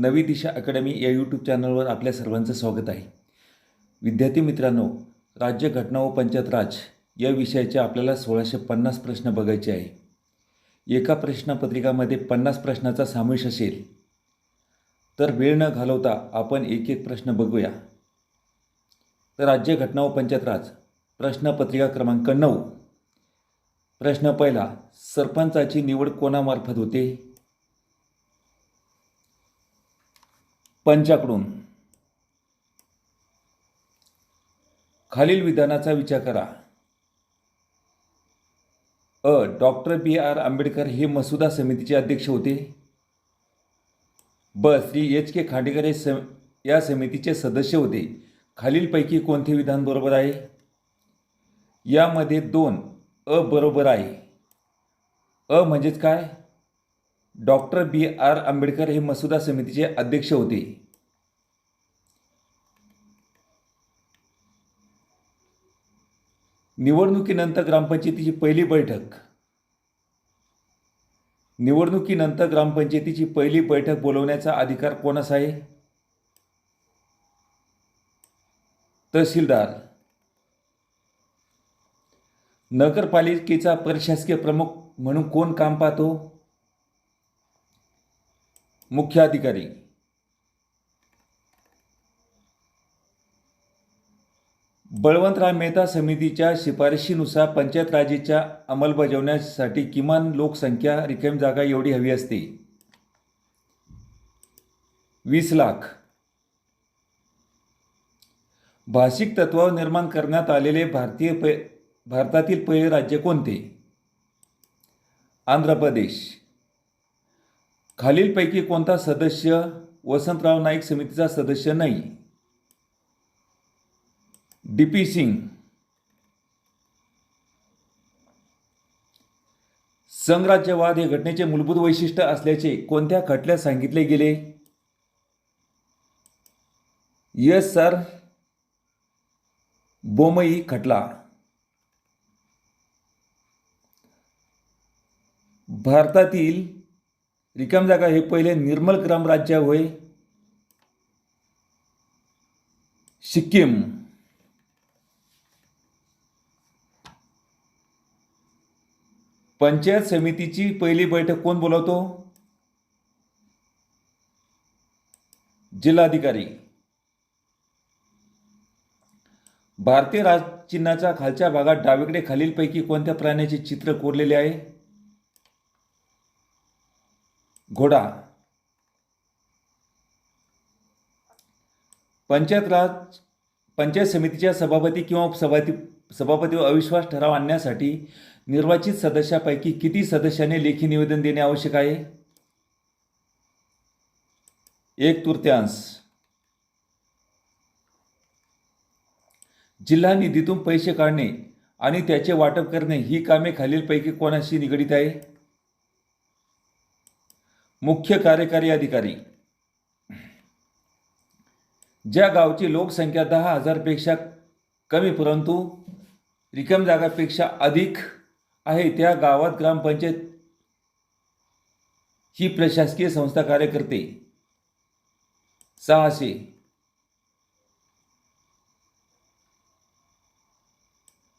नवी दिशा अकॅडमी या यूट्यूब चॅनलवर आपल्या सर्वांचं स्वागत आहे. विद्यार्थी मित्रांनो राज्य घटना व पंचायत राज या विषयाचे आपल्याला सोळाशे पन्नास प्रश्न बघायचे आहे. एका प्रश्नपत्रिकामध्ये पन्नास प्रश्नाचा समावेश असेल. तर वेळ न घालवता आपण एक एक प्रश्न बघूया. तर राज्य घटना व पंचायत राज प्रश्नपत्रिका क्रमांक नऊ. प्रश्न पहिला सरपंचाची निवड कोणामार्फत होते? पंचाकडून. खालील विधानाचा विचार करा. अ. Doctor B. आर. आंबेडकर हे मसुदा समितीचे अध्यक्ष होते. ब. श्री. एच. के. खांडेकर हे सम या समितीचे सदस्य होते. खालीलपैकी कोणते विधान बरोबर आहे? यामध्ये दोन अ बरोबर आहे. अ म्हणजेच काय? डॉक्टर बी आर आंबेडकर हे मसुदा समितीचे अध्यक्ष होते. निवडणुकीनंतर ग्रामपंचायतीची पहिली बैठक. निवडणुकीनंतर ग्रामपंचायतीची पहिली बैठक बोलवण्याचा अधिकार कोणास आहे? तहसीलदार. नगरपालिकेचा प्रशासकीय प्रमुख म्हणून कोण काम पाहतो? मुख्याधिकारी. बळवंतराव मेहता समितीच्या शिफारशीनुसार पंचायत राजेच्या अंमलबजावण्यासाठी किमान लोकसंख्या रिकेम जागा एवढी हवी असते. वीस लाख. भाषिक तत्वावर निर्माण करण्यात आलेले भारतीय प भारतातील पहिले राज्य कोणते? आंध्र प्रदेश. खालीलपैकी कोणता सदस्य वसंतराव नाईक समितीचा सदस्य नाही? D P Singh. संघराज्यवाद हे घटनेचे मूलभूत वैशिष्ट्य असल्याचे कोणत्या खटल्यात सांगितले गेले? Yes sir. बोमई खटला. भारतातील रिकाम जागा हे पहिले निर्मल ग्रामराज्य होय. सिक्कीम. पंचायत समितीची पहिली बैठक कोण बोलवतो? जिल्हाधिकारी. भारतीय राजचिन्हाच्या खालच्या भागात डावीकडे खालीलपैकी कोणत्या प्राण्याचे चित्र कोरलेले आहे? घोडा. पंचायत राज पंचायत समितीच्या सभापती किंवा उपसभापती सभापतीवर अविश्वास ठराव आणण्यासाठी निर्वाचित सदस्यापैकी किती सदस्यांनी लेखी निवेदन देणे आवश्यक आहे? एक तृतीयांश. जिल्हा निधीतून पैसे काढणे आणि त्याचे वाटप करणे ही कामे खालीलपैकी कोणाशी निगडीत आहे? मुख्य कार्यकारी अधिकारी. ज्या गावची लोकसंख्या दहा हजारपेक्षा कमी परंतु रिकाम जागापेक्षा अधिक आहे त्या गावात ग्रामपंचायत ही प्रशासकीय संस्था कार्य करते सहाशे.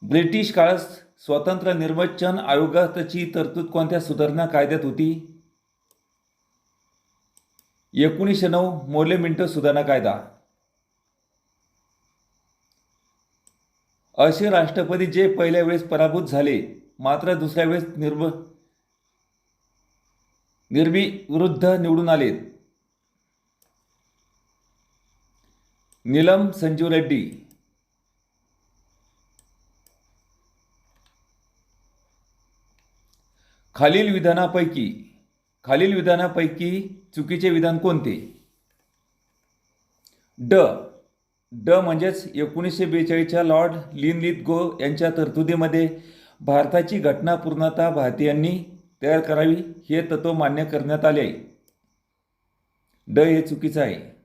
ब्रिटिश काळात स्वतंत्र निर्वचन आयोगाची तरतूद कोणत्या सुधारणा कायद्यात होती? एकोणीसशे नऊ मोले मिंटो सुधारणा कायदा. असे राष्ट्रपती जे पहिल्या वेळेस पराभूत झाले मात्र दुसऱ्या वेळेस निर्भ निर्विरुद्ध निवडून आले नीलम संजीव रेड्डी. खालील विधानापैकी खालील विधानापैकी चुकीचे विधान कोणते? ड. ड म्हणजेच एकोणीसशे बेचाळीसच्या लॉर्ड लिनलिथ गो यांच्या तरतुदीमध्ये भारताची घटना पूर्णतः भारतीयांनी तयार करावी हे तत्व मान्य करण्यात आले आहे. ड हे चुकीचं आहे.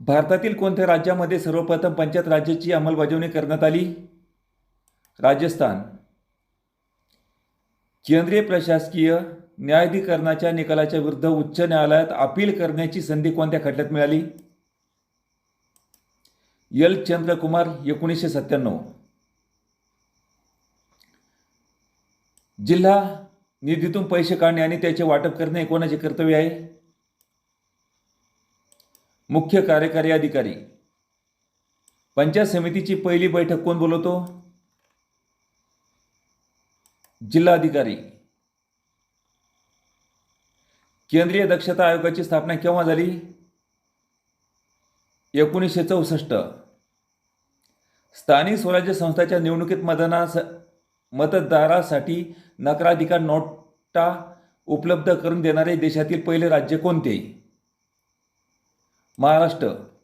भारतातील कोणत्या राज्यामध्ये सर्वप्रथम पंचायत राज्याची अंमलबजावणी करण्यात आली? राजस्थान. केंद्रीय प्रशासकीय न्यायाधिकरणाच्या निकालाच्या विरुद्ध उच्च न्यायालयात अपील करण्याची संधी कोणत्या खटल्यात मिळाली? एल. चंद्रकुमार एकोणीसशे सत्त्याण्णव. जिल्हा निधीतून पैसे काढणे आणि त्याचे वाटप करणे हे कोणाचे कर्तव्य आहे? मुख्य कार्यकारी अधिकारी. पंचायत समितीची पहिली बैठक कोण बोलवतो? जिल्हाधिकारी. केंद्रीय दक्षता आयोगाची स्थापना केव्हा झाली? एकोणीसशे चौसष्ट. स्थानिक स्वराज्य संस्थाच्या निवडणुकीत मतदानास मतदारासाठी नकाराधिकार नोटा उपलब्ध करून देणारे देशातील पहिले राज्य कोणते? महाराष्ट्र.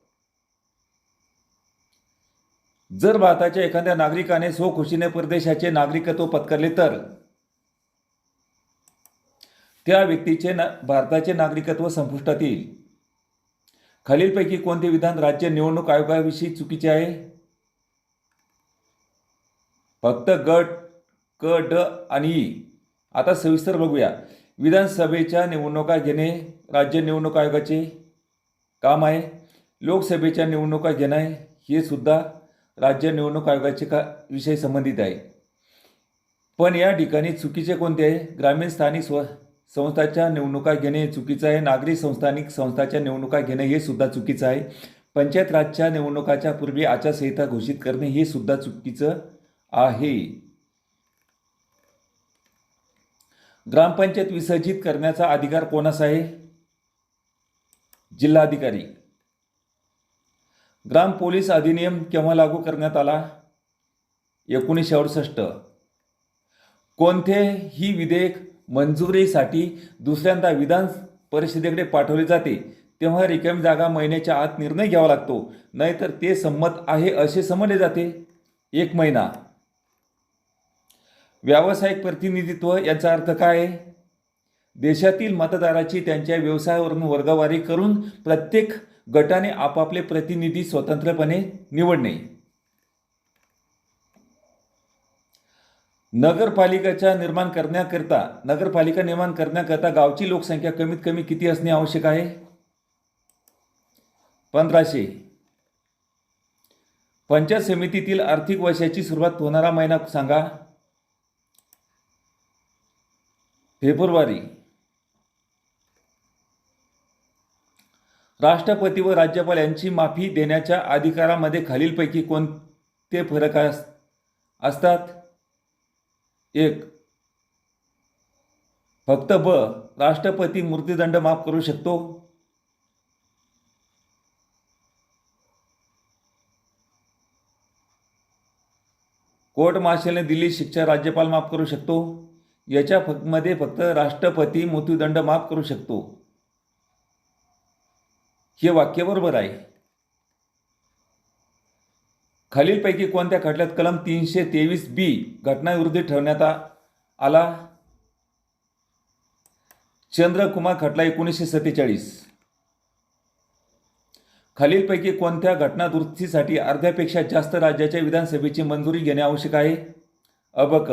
जर भारताच्या एखाद्या नागरिकाने स्वखुशीने परदेशाचे नागरिकत्व पत्करले तर? त्या व्यक्तीचे ना भारताचे नागरिकत्व संपुष्टात येईल खालीलपैकी कोणते विधान राज्य निवडणूक आयोगाविषयी चुकीचे आहे? फक्त गट क ड आणि ई. आता सविस्तर बघूया. विधानसभेच्या निवडणुका घेणे राज्य निवडणूक आयोगाचे काम आहे. लोकसभेच्या निवडणुका घेणे हे सुद्धा राज्य निवडणूक आयोगाचे का विषय संबंधित आहे. पण या ठिकाणी चुकीचे कोणते आहे? ग्रामीण स्थानिक स्व संस्थाच्या निवडणुका घेणे चुकीचं आहे. नागरी संस्थानिक संस्थाच्या निवडणुका घेणे हे सुद्धा चुकीचं आहे. पंचायत राजच्या निवडणुकाच्या पूर्वी आचारसंहिता घोषित करणे हे सुद्धा चुकीचं आहे. ग्रामपंचायत विसर्जित करण्याचा अधिकार कोणाचा आहे? जिल्हाधिकारी. ग्राम पोलीस अधिनियम केव्हा लागू करण्यात आला? एकोणीसशे अडुसष्ट. कोणतेही विधेयक मंजुरीसाठी दुसऱ्यांदा विधान परिषदेकडे पाठवले जाते तेव्हा रिकामी जागा महिन्याच्या आत निर्णय घ्यावा लागतो नाहीतर ते संमत आहे असे समजले जाते. एक महिना. व्यावसायिक प्रतिनिधित्व याचा अर्थ काय? आहे देशातील मतदाराची त्यांच्या व्यवसायावरून वर्गवारी करून प्रत्येक गटाने आपापले प्रतिनिधी स्वतंत्रपणे निवडणे. नगरपालिकाच्या निर्माण करण्याकरिता नगरपालिका निर्माण करण्याकरिता गावची लोकसंख्या कमीत कमी किती असणे आवश्यक आहे? पंधराशे. पंचायत समितीतील आर्थिक वर्षाची सुरुवात होणारा महिना सांगा. फेब्रुवारी. राष्ट्रपती व राज्यपाल यांची माफी देण्याच्या अधिकारामध्ये खालीलपैकी कोणते फरक अस- असतात? एक फक्त ब राष्ट्रपती मृत्यूदंड माफ करू शकतो? कोर्ट मार्शलने दिल्ली शिक्षा राज्यपाल माफ करू शकतो? याच्या फकमध्ये फक्त राष्ट्रपती मृत्यूदंड माफ करू शकतो. हे वाक्य बरोबर आहे. खालीलपैकी कोणत्या खटल्यात कलम तीनशे तेवीस बी घटनाविरुद्ध ठेवण्यात आला? चंद्रकुमार खटला एकोणीसशे सत्तेचाळीस. खालीलपैकी कोणत्या घटना दुरुस्तीसाठी अर्ध्यापेक्षा जास्त राज्याच्या विधानसभेची मंजुरी घेणे आवश्यक आहे? अबक.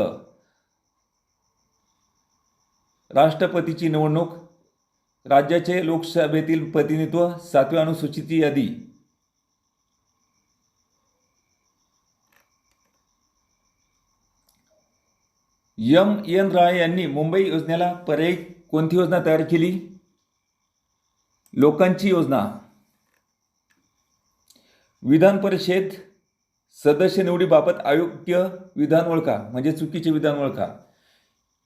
राष्ट्रपतीची निवडणूक राज्याचे लोकसभेतील प्रतिनिधित्व सातव्या अनुसूचीची यादी. M N. राय यांनी मुंबई योजनेला पर्यायी कोणती योजना तयार केली? लोकांची योजना. विधान परिषद सदस्य निवडीबाबत अयोग्य विधान ओळखा म्हणजे चुकीचे विधान ओळखा.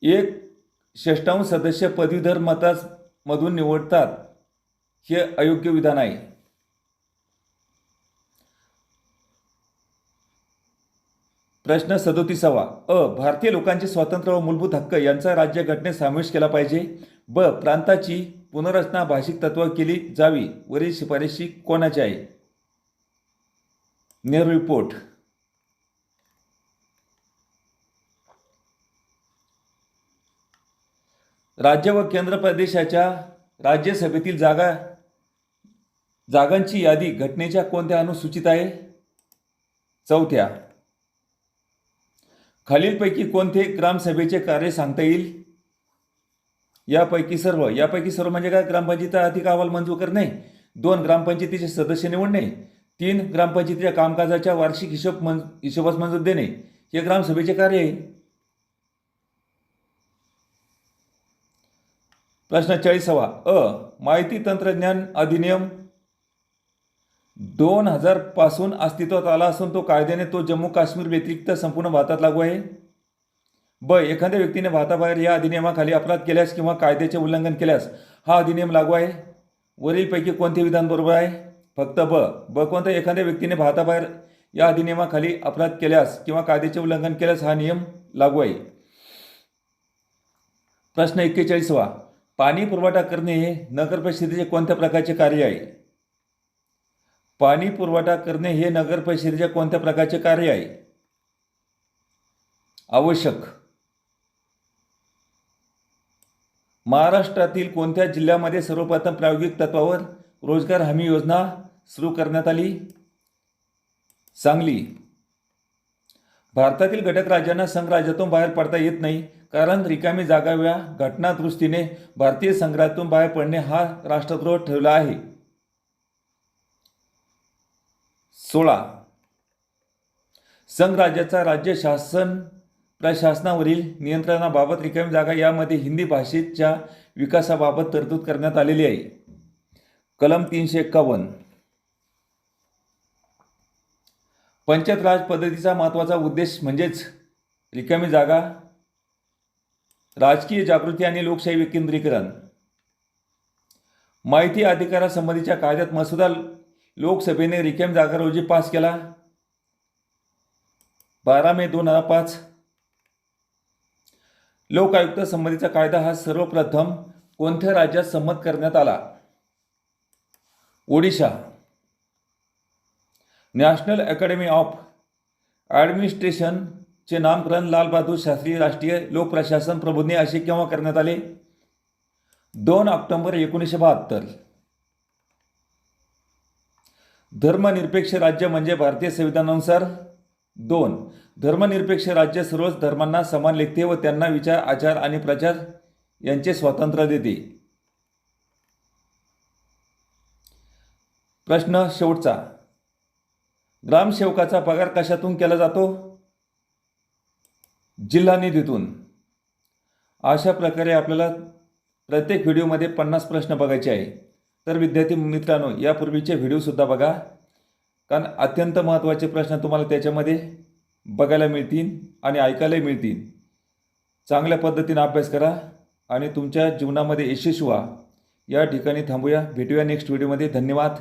एक षष्टावन्न सदस्य पदवीधर मतास मधून निवडतात हे अयोग्य विधान आहे. प्रश्न सदोतीसावा. अ. भारतीय लोकांचे स्वातंत्र्य व मूलभूत हक्क यांचा राज्य घटनेत समावेश केला पाहिजे. ब. प्रांताची पुनर्रचना भाषिक तत्व केली जावी. वरील शिफारशी कोणाची आहे? नेहरू रिपोर्ट. राज्य व केंद्र प्रदेशाच्या राज्यसभेतील जागा जागांची यादी घटनेच्या कोणत्या अनुसूचित आहे? चौथ्या खालीलपैकी कोणते ग्रामसभेचे कार्य सांगता येईल? यापैकी सर्व यापैकी सर्व म्हणजे काय? ग्रामपंचायतीचा अधिक अहवाल मंजूर करणे दोन ग्रामपंचायतीचे सदस्य निवडणे तीन ग्रामपंचायतीच्या कामकाजाच्या वार्षिक हिशोब मं हिशोबास मंजूर देणे हे ग्रामसभेचे कार्य आहे. प्रश्न चाळीसावा. अ. माहिती तंत्रज्ञान अधिनियम दोन हजारपासून अस्तित्वात आला असून तो कायद्याने तो जम्मू काश्मीर व्यतिरिक्त संपूर्ण भारतात लागू आहे. ब. एखाद्या व्यक्तीने भारताबाहेर या अधिनियमाखाली अपराध केल्यास किंवा कायद्याचे उल्लंघन केल्यास हा अधिनियम लागू आहे. वरीलपैकी कोणते विधान बरोबर आहे? फक्त ब. ब. कोणत्या एखाद्या व्यक्तीने भारताबाहेर या अधिनियमाखाली अपराध केल्यास किंवा कायद्याचे उल्लंघन केल्यास हा नियम लागू आहे. प्रश्न एक्केचाळीसवा. पाणी पुरवठा करणे हे नगरपरिषदेचे कोणत्या प्रकारचे कार्य आहे? पाणी पुरवठा करणे हे नगरपरिषदेच्या कोणत्या प्रकारचे कार्य आहे? आवश्यक. महाराष्ट्रातील कोणत्या जिल्ह्यामध्ये सर्वप्रथम प्रायोगिक तत्वावर रोजगार हमी योजना सुरू करण्यात आली? सांगली. भारतातील घटक राज्यांना संघराज्यातून बाहेर पडता येत नाही. कारण रिकामी जागाव्या घटनादृष्टीने भारतीय संघातून बाहेर पडणे हा राष्ट्रद्रोह ठेवला आहे. सोळा. संघराज्याचा राज्य शासन प्रशासनावरील नियंत्रणाबाबत रिकामी जागा यामध्ये हिंदी भाषेच्या विकासाबाबत तरतूद करण्यात आलेली आहे. कलम तीनशे एक्कावन्न. पंचायत राज पद्धतीचा महत्त्वाचा उद्देश म्हणजेच रिकामी जागा राजकीय जागृती आणि लोकशाही विकेंद्रीकरण. माहिती अधिकारासंबंधीच्या कायद्यात मसुदा लोकसभेने रिकामी जागा रोजी पास केला. बारा मे दोन हजार पाच. लोक आयुक्त संबंधीचा कायदा हा सर्वप्रथम कोणत्या राज्यात संमत करण्यात आला? Odisha. National academy of administration चे नामकरण लालबहादूर शास्त्रीय शास्त्री राष्ट्रीय लोकप्रशासन प्रशासन असे केव्हा करण्यात आले? दोन ऑक्टोंबर एकोणीसशे बहात्तर. धर्मनिरपेक्ष राज्य म्हणजे भारतीय संविधानानुसार दोन. धर्मनिरपेक्ष राज्य सर्वच धर्मांना समान लेखते व त्यांना विचार आचार आणि प्रचार यांचे स्वातंत्र्य देते. प्रश्न शेवटचा. ग्रामसेवकाचा पगार कशातून केला जातो? जिल्हा निधीतून. अशा प्रकारे आपल्याला प्रत्येक व्हिडिओमध्ये पन्नास प्रश्न बघायचे आहे. तर विद्यार्थी मित्रांनो यापूर्वीचे व्हिडिओसुद्धा बघा. कारण अत्यंत महत्त्वाचे प्रश्न तुम्हाला त्याच्यामध्ये बघायला मिळतील आणि ऐकायलाही मिळतील. चांगल्या पद्धतीने अभ्यास करा आणि तुमच्या जीवनामध्ये यशस्वी व्हा. या ठिकाणी थांबूया. भेटूया नेक्स्ट व्हिडिओमध्ये धन्यवाद.